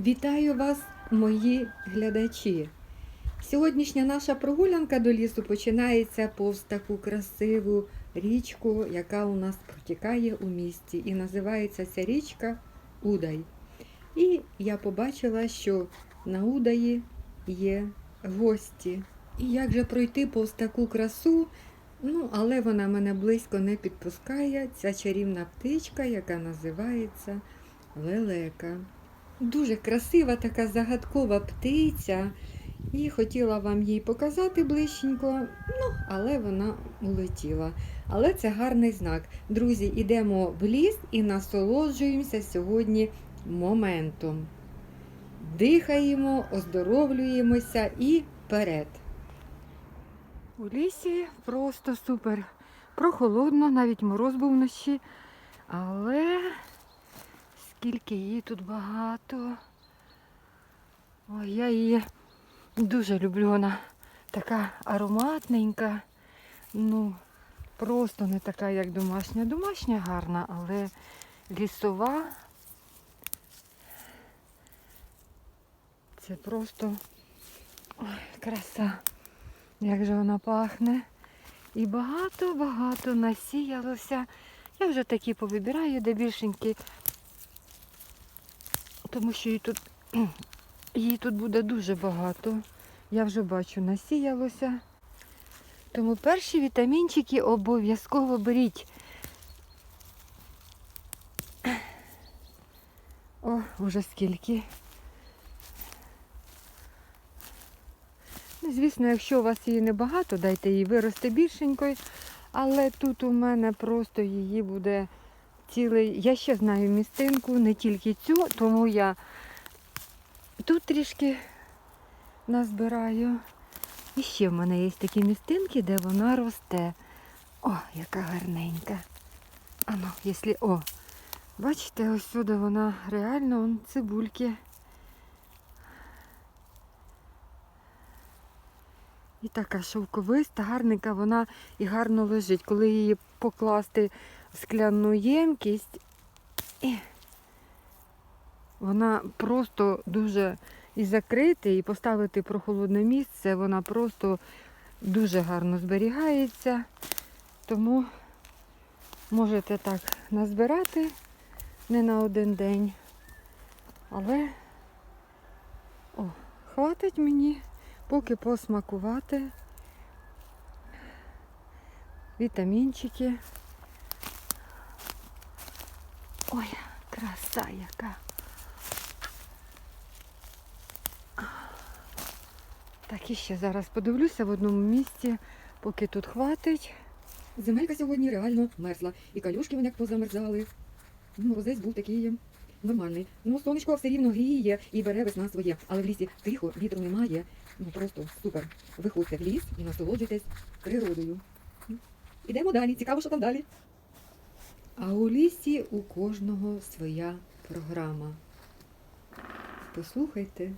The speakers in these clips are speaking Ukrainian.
Вітаю вас, мої глядачі. Сьогоднішня наша прогулянка до лісу починається повз таку красиву річку, яка у нас протікає у місті. І називається ця річка Удай. І я побачила, що на Удаї є гості. І як же пройти повз таку красу? Ну, але вона мене близько не підпускає. Ця чарівна птичка, яка називається лелека. Дуже красива така загадкова птиця. І хотіла вам її показати ближченько, ну, але вона улетіла. Але це гарний знак. Друзі, йдемо в ліс і насолоджуємося сьогодні моментом. Дихаємо, оздоровлюємося і вперед. У лісі просто супер. Прохолодно, навіть мороз був вночі. Але скільки її тут багато. Ой, я її дуже люблю. Вона така ароматненька. Ну, просто не така, як домашня. Домашня гарна, але лісова. Це просто ой, краса. Як же вона пахне. І багато-багато насіялося. Я вже такі повибираю, де більшенькі, тому що її тут, її тут буде дуже багато. Я вже бачу, насіялося. Тому перші вітамінчики обов'язково беріть. О, вже скільки. Ну, звісно, якщо у вас її небагато, дайте їй вирости більшенькою. Але тут у мене просто її буде цілий. Я ще знаю містинку, не тільки цю, тому я тут трішки назбираю. І ще в мене є такі містинки, де вона росте. О, яка гарненька. Ано, якщо... О, бачите, ось сюди вона реально он, цибульки. І така шовковиста, гарненька, вона і гарно лежить. Коли її покласти скляну ємкість, і вона просто дуже і закрити, і поставити прохолодне місце, вона просто дуже гарно зберігається. Тому можете так назбирати не на один день. Але о, хватить мені поки посмакувати. Вітамінчики. Ой, краса яка. Так, і ще зараз подивлюся в одному місці, поки тут хватить. Земелька сьогодні реально мерзла. І калюшки вони як позамерзали. Ну, Морозець був такий нормальний. Ну, сонечко все рівно гріє і бере весна своє. Але в лісі тихо, вітру немає. Ну просто супер. Виходьте в ліс і насолоджуйтесь природою. Ідемо далі, цікаво, що там далі. А у лісі у кожного своя програма. Послухайте,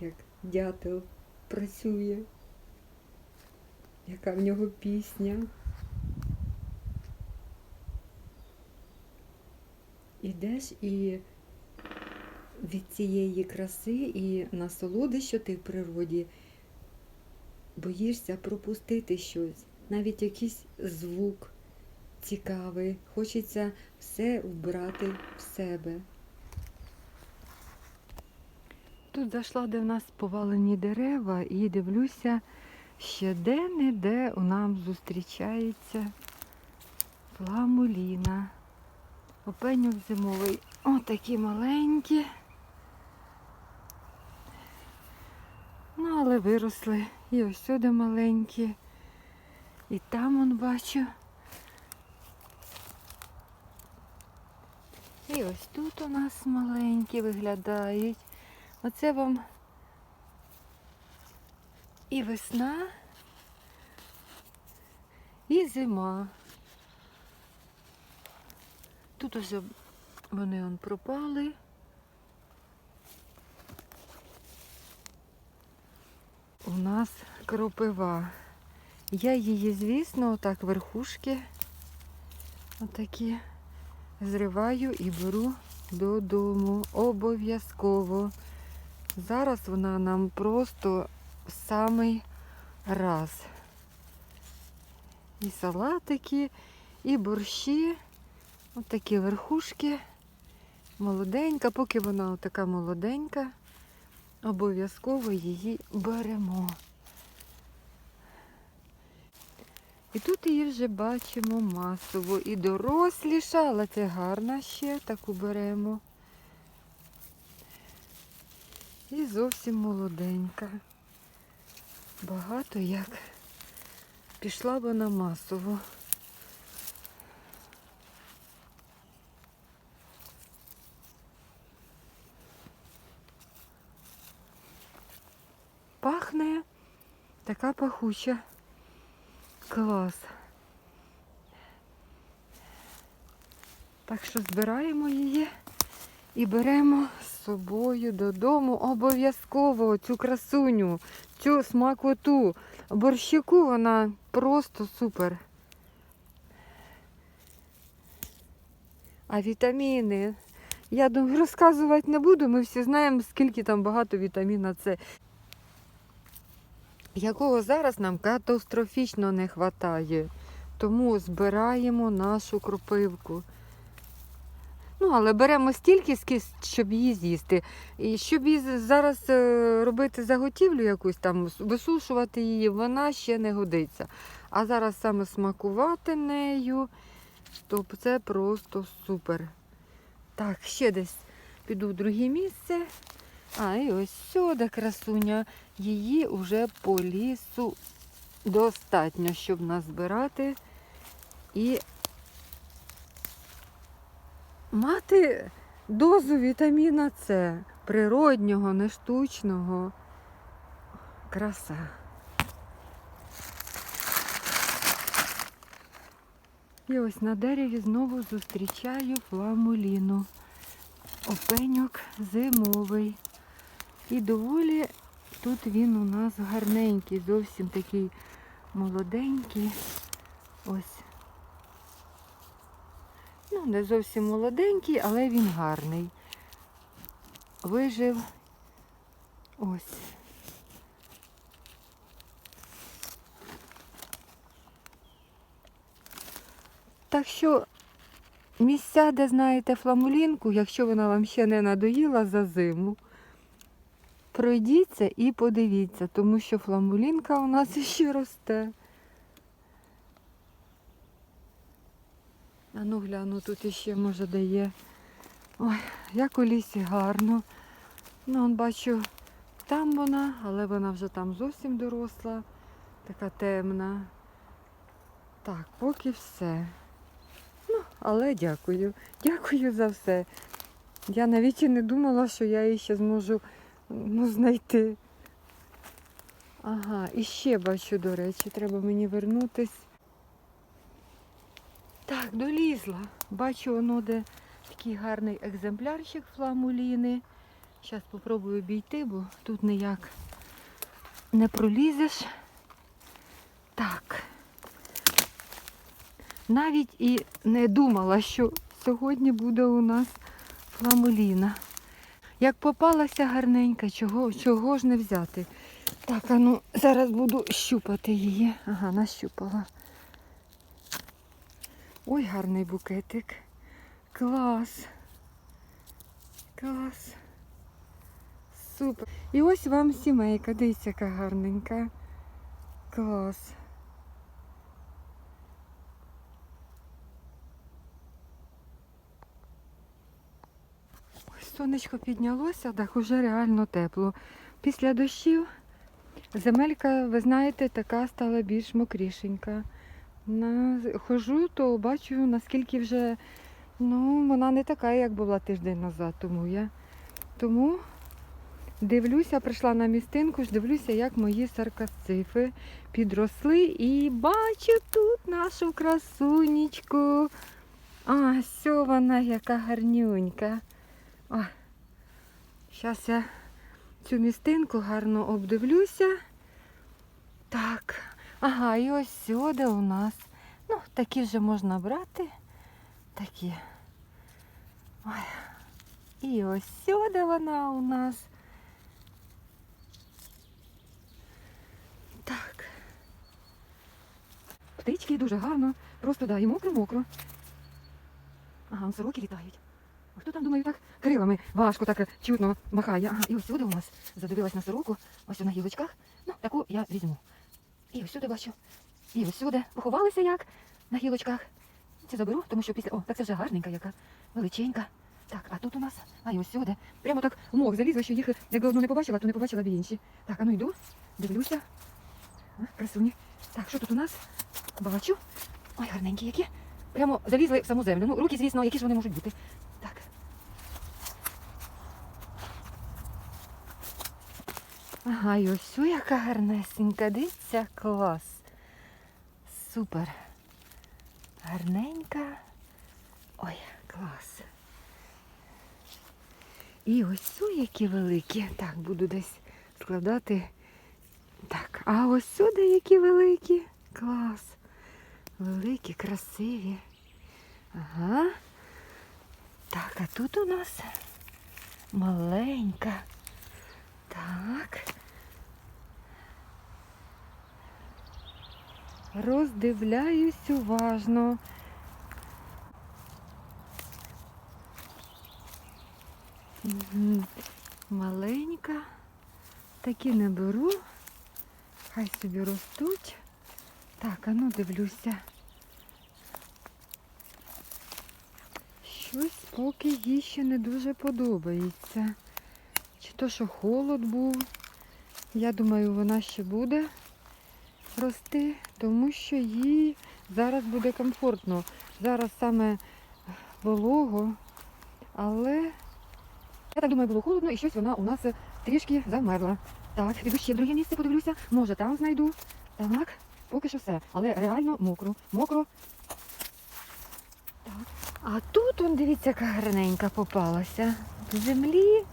як дятел працює, яка в нього пісня. Ідеш і від цієї краси і насолоди, що ти в природі, боїшся пропустити щось, навіть якийсь звук цікавий. Хочеться все вбрати в себе. Тут зайшла, де в нас повалені дерева, і дивлюся, що де-не-де у нам зустрічається фламуліна. Опенюк зимовий. О, такі маленькі. Ну, але виросли. І ось сюди маленькі. І там он бачу. І ось тут у нас маленькі виглядають. Оце вам і весна, і зима. Тут ось вони он пропали. У нас кропива. Я її, звісно, отак верхушки отакі зриваю і беру додому. Обов'язково. Зараз вона нам просто в самий раз. І салатики, і борщі, от такі верхушки. Молоденька, поки вона така молоденька, обов'язково її беремо. І тут її вже бачимо масово. І доросліша, але це гарна ще, таку беремо. І зовсім молоденька. Багато як. Пішла вона масово. Пахне така пахуча. Клас. Так що збираємо її і беремо з собою додому обов'язково цю красуню, цю смакоту. Борщику вона просто супер. А вітаміни. Я думаю, розказувати не буду, ми всі знаємо, скільки там багато вітаміна С. Якого зараз нам катастрофічно не вистачає. Тому збираємо нашу кропивку. Ну, але беремо стільки, щоб її з'їсти. І щоб її зараз е, робити заготівлю якусь там, висушувати її, вона ще не годиться. А зараз саме смакувати нею, то це просто супер. Так, ще десь піду в друге місце. А, і ось сюди красуня. Її вже по лісу достатньо, щоб назбирати і мати дозу вітаміна С, природнього, не штучного. Краса. І ось на дереві знову зустрічаю фламуліну. Опеньок зимовий. І доволі тут він у нас гарненький, зовсім такий молоденький. Ось. Ну, не зовсім молоденький, але він гарний. Вижив ось. Так що місця, де знаєте фламулінку, якщо вона вам ще не надоїла за зиму, пройдіться і подивіться, тому що фламулінка у нас ще росте. А ну гляну, тут іще може дає. Ой, як у лісі гарно. Ну, он бачу, там вона, але вона вже там зовсім доросла, така темна. Так, поки все. Ну, але дякую. Дякую за все. Я навіть і не думала, що я її ще зможу ну, знайти. Ага, і ще бачу, до речі, треба мені вернутись. Так, долізла. Бачу, воно де такий гарний екземплярчик фламуліни. Зараз спробую обійти, бо тут ніяк не пролізеш. Так. Навіть і не думала, що сьогодні буде у нас фламуліна. Як попалася гарненька, чого, чого ж не взяти. Так, а ну зараз буду щупати її. Ага, нащупала. Ой, гарний букетик. Клас. Клас. Супер. І ось вам сімейка. Дивіться, яка гарненька. Клас. Сонечко піднялося, так уже реально тепло. Після дощів земелька, ви знаєте, така стала більш мокрішенька. Хожу, то бачу, наскільки вже ну, вона не така, як була тиждень назад. Тому я тому дивлюся, прийшла на містинку, дивлюся, як мої саркасцифи підросли і бачу тут нашу красунечку. А, все вона яка гарнюнька. О, Зараз я цю містинку гарно обдивлюся. Так, ага, і ось сюди у нас. Ну, такі вже можна брати. Такі. Ой. І ось сюди вона у нас. Так. Птички дуже гарно. Просто да, і мокро-мокро. Ага, сороки літають. Хто там, думаю, так крилами важко так чутно махає. Ага, і ось сюди у нас задивилась на сороку, ось на гілочках. Ну, таку я візьму. І ось сюди бачу. І ось сюди. Поховалися як на гілочках. Це заберу, тому що після. О, так це вже гарненька яка, величенька. Так, а тут у нас, а і ось сюди. Прямо так в мох залізла, що їх, якби одну не побачила, то не побачила б інші. Так, а ну йду, дивлюся. А, красуні. Так, що тут у нас? Бачу. Ой, гарненькі які. Прямо залізли в саму землю. Ну, руки, звісно, які ж вони можуть бути. Так. Ага, і ось яка гарнесенька. Дивіться, клас. Супер. Гарненька. Ой, клас. І ось які великі. Так, буду десь складати. Так, а ось сюди які великі. Клас. Великі, красиві. Ага. Так, а тут у нас маленька. Так. Роздивляюсь уважно. Маленька. Такі не беру. Хай собі ростуть. Так, а ну дивлюся. Щось поки їй ще не дуже подобається. Чи то, що холод був. Я думаю, вона ще буде рости, тому що їй зараз буде комфортно. Зараз саме волого, але я так думаю, було холодно і щось вона у нас трішки замерзла. Так, піду ще друге місце подивлюся. Може там знайду. Так, поки що все. Але реально мокро. Мокро. Так. А тут, он, дивіться, яка гарненька попалася. В землі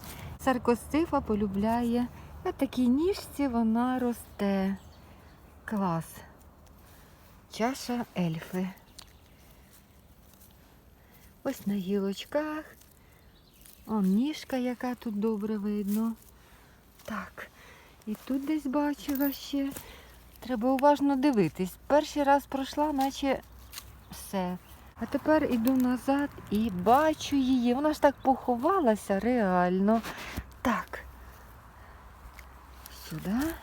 саркостифа полюбляє. На такій ніжці вона росте. Клас. Чаша ельфи. Ось на гілочках. Он ніжка, яка тут добре видно. Так, і тут десь бачила ще. Треба уважно дивитись. Перший раз пройшла, наче все. А тепер іду назад і бачу її. Вона ж так поховалася реально. Так. Сюди.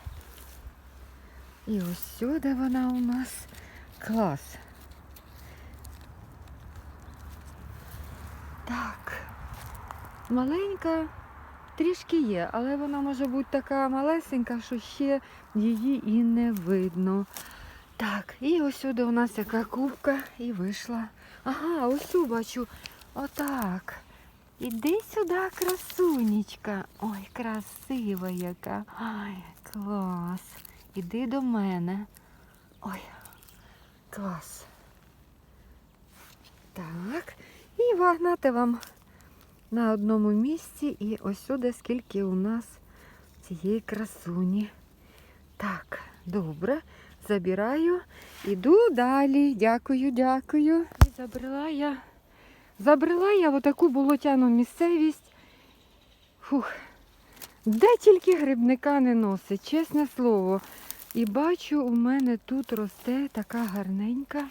І ось сюди вона у нас. Клас. Так. Маленька трішки є, але вона може бути така малесенька, що ще її і не видно. Так, і ось сюди у нас яка кубка і вийшла. Ага, цю бачу. Отак. Іди сюди, красунечка. Ой, красива яка. Ой, клас. Іди до мене. Ой, клас. Так. І вагнати вам на одному місці. І ось сюди скільки у нас цієї красуні. Так, добре. Забираю. Іду далі. Дякую, дякую. І забрала я. Забрала я отаку болотяну місцевість. Фух. Де тільки грибника не носить, чесне слово. І бачу, у мене тут росте така гарненька,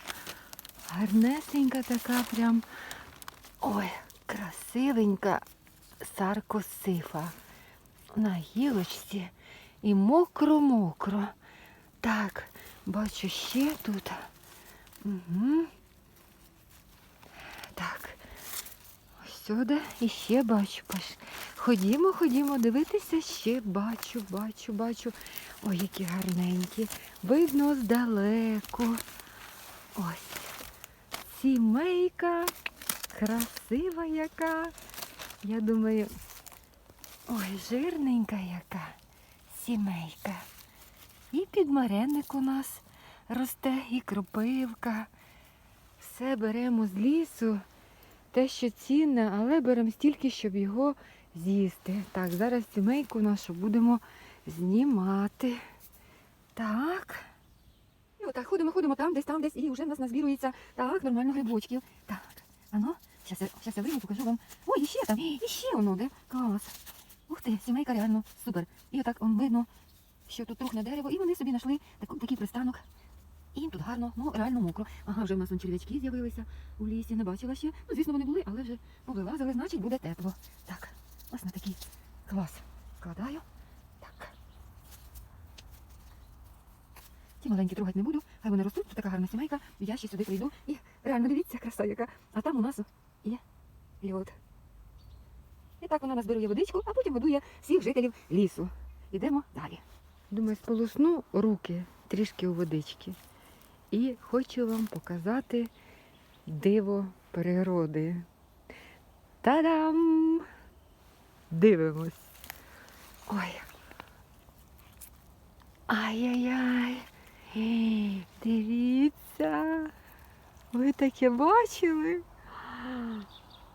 гарнесенька така прям. Ой, красивенька саркосифа. На гілочці і мокро-мокро. Так, бачу ще тут. Угу. Так. Ось сюди і ще бачу. Ходімо, ходімо, дивитися, ще бачу, бачу, бачу. Ой, які гарненькі. Видно здалеку. Ось. Сімейка. Красива яка. Я думаю, ой, жирненька яка. Сімейка. І підмаренник у нас росте, і кропивка. Все беремо з лісу, те, що цінне, але беремо стільки, щоб його з'їсти. Так, зараз сімейку нашу будемо знімати. Так. І отак ходимо, ходимо там, десь там, десь, і вже в нас назбірується. Так, нормально грибочків. Так, а ну, зараз я, вийму, покажу вам. Ой, і ще там, і ще воно, де? Клас. Ух ти, сімейка реально супер. І отак он видно, що тут трухне дерево, і вони собі знайшли такий пристанок. І тут гарно, ну реально мокро. Ага, вже в нас черв'ячки з'явилися у лісі, не бачила ще. Ну, звісно, вони були, але вже повилазили, значить буде тепло. Так, ось на такий клас. Складаю. Так. Ті маленькі трогати не буду, хай вони ростуть, тут така гарна сімейка, я ще сюди прийду. І реально дивіться, краса яка. А там у нас є льод. І так вона назбирує водичку, а потім годує всіх жителів лісу. Йдемо далі. Думаю, сполосну руки трішки у водички. І хочу вам показати диво природи. Та-дам! Дивимось. Ой. Ай-яй-яй. Дивіться. Ви таке бачили?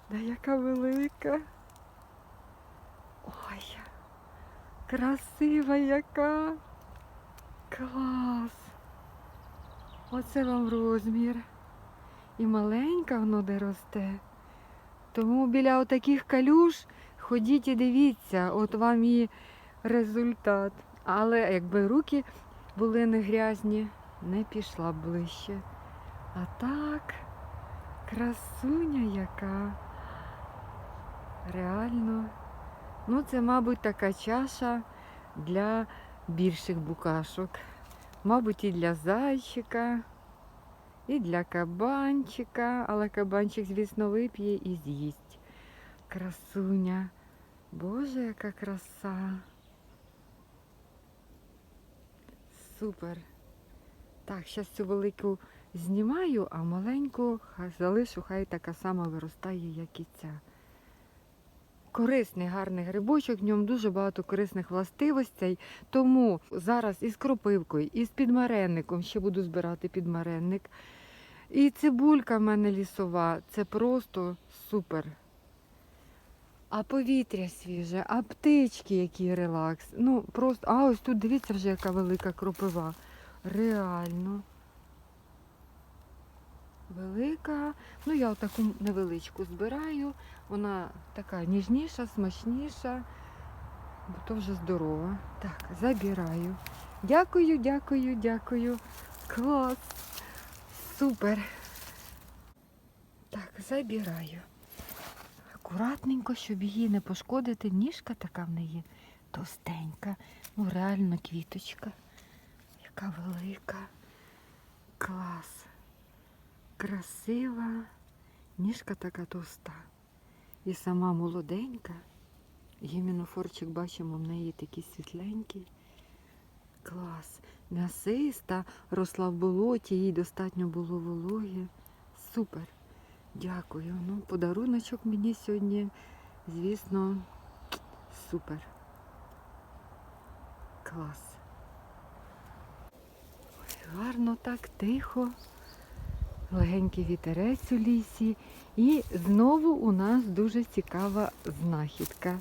Да яка велика. Ой, красива яка. Клас. Оце вам розмір. І маленька воно де росте. Тому біля отаких калюж ходіть і дивіться, от вам і результат. Але якби руки були не грязні, не пішла б ближче. А так, красуня яка. Реально. Ну, це, мабуть, така чаша для більших букашок. Мабуть, і для зайчика, і для кабанчика, але кабанчик, звісно, вип'є і з'їсть. Красуня. Боже, яка краса. Супер. Так, зараз цю велику знімаю, а маленьку залишу, хай така сама виростає, як і ця. Корисний гарний грибочок, в ньому дуже багато корисних властивостей. Тому зараз із кропивкою, і з підмаренником ще буду збирати підмаренник. І цибулька в мене лісова. Це просто супер. А повітря свіже, а птички, який релакс. Ну, просто, а ось тут дивіться вже, яка велика кропива. Реально. Велика. Ну, я отаку невеличку збираю. Вона така ніжніша, смачніша, бо то вже здорова. Так, забираю. Дякую, дякую, дякую. Клас. Супер. Так, забираю. Акуратненько, щоб її не пошкодити. Ніжка така в неї товстенька. Ну, реально квіточка. Яка велика. Клас. Красива. Ніжка така товста. І сама молоденька. Гімінофорчик бачимо, в неї такий світленький. Клас. М'ясиста, росла в болоті, їй достатньо було вологи. Супер. Дякую. Ну, подаруночок мені сьогодні, звісно, супер. Клас. Гарно так, тихо. Легенький вітерець у лісі. І знову у нас дуже цікава знахідка.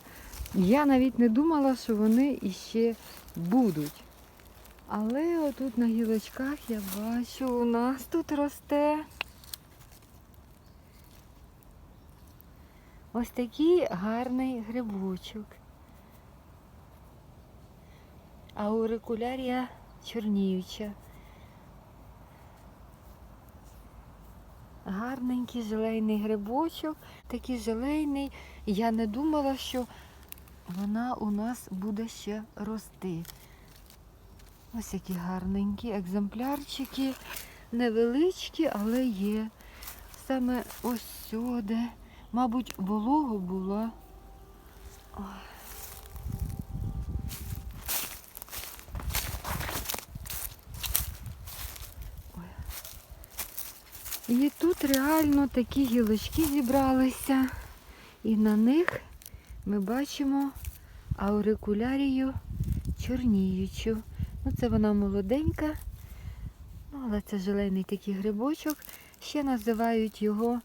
Я навіть не думала, що вони іще будуть. Але отут на гілочках я бачу, у нас тут росте ось такий гарний грибочок. Аурикулярія чорніюча. Гарненький желейний грибочок, такий желейний. Я не думала, що вона у нас буде ще рости. Ось які гарненькі екземплярчики, невеличкі, але є. Саме ось сюди. Мабуть, волого було. Ой. Ой. І тут реально такі гілочки зібралися. І на них ми бачимо аурикулярію чорніючу. Ну, це вона молоденька, ну, але це зелений такий грибочок. Ще називають його,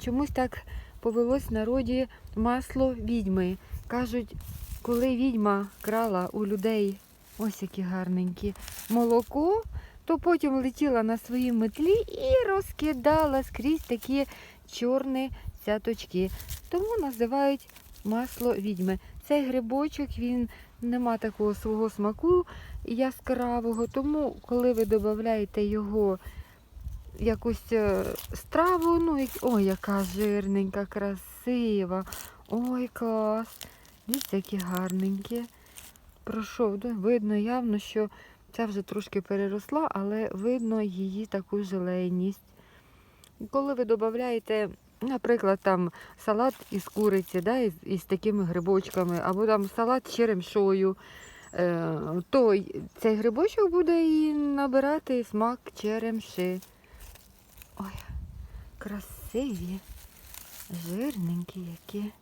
чомусь так повелось в народі масло відьми. Кажуть, коли відьма крала у людей ось які гарненькі молоко, то потім летіла на своїй метлі і розкидала скрізь такі чорні цяточки. Тому називають масло відьми. цей грибочок він нема такого свого смаку яскравого, тому коли ви додаєте його якусь е, страву, ну, ой, яка жирненька, красива. Ой, клас. Дивіться, які гарненькі. Пройшов, видно явно, що ця вже трошки переросла, але видно її таку зеленість. Коли ви додаєте, наприклад, там салат із куриці, да, із, із такими грибочками, або там салат з черемшою, е, то цей грибочок буде і набирати смак черемши. Ой, красиві, жирненькі які.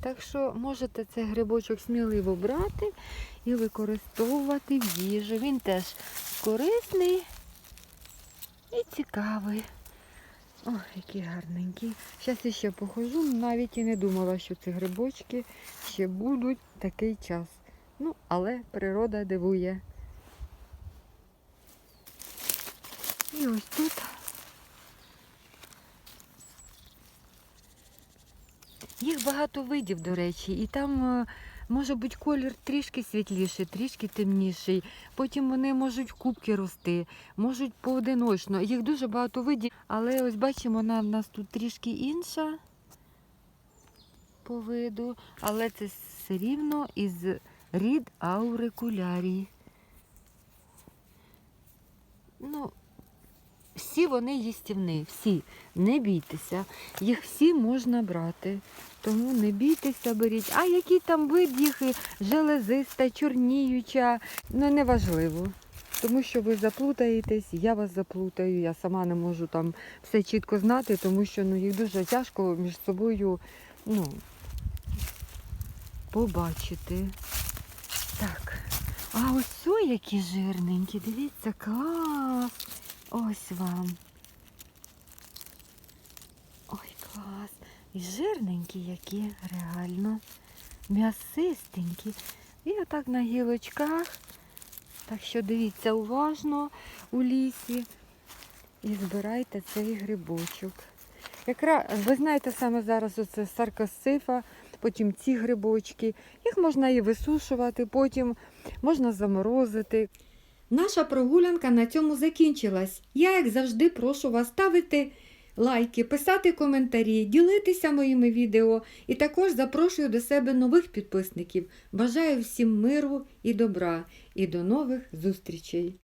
Так що можете цей грибочок сміливо брати і використовувати в їжу. Він теж корисний і цікавий. Ой, які гарненькі. Зараз іще похожу, навіть і не думала, що ці грибочки ще будуть такий час. Ну, але природа дивує. І ось тут. Їх багато видів, до речі, і там е, може бути колір трішки світліший, трішки темніший. Потім вони можуть кубки рости, можуть поодиночно. Їх дуже багато видів, але ось бачимо, вона в нас тут трішки інша по виду, але це все рівно із рід аурикулярій. Ну, всі вони їстівні, всі. Не бійтеся. Їх всі можна брати. Тому не бійтеся, беріть. А який там вид железиста, чорніюча, ну неважливо. Тому що ви заплутаєтесь, я вас заплутаю, я сама не можу там все чітко знати, тому що ну, їх дуже тяжко між собою ну, побачити. Так. А ось які жирненькі, дивіться, клас. Ось вам. Ой, клас. І жирненькі які, реально. М'ясистенькі. І отак на гілочках. Так що дивіться уважно у лісі і збирайте цей грибочок. Якраз, ви знаєте, саме зараз оце саркосифа, потім ці грибочки. Їх можна і висушувати, потім можна заморозити. Наша прогулянка на цьому закінчилась. Я, як завжди, прошу вас ставити лайки, писати коментарі, ділитися моїми відео і також запрошую до себе нових підписників. Бажаю всім миру і добра і до нових зустрічей!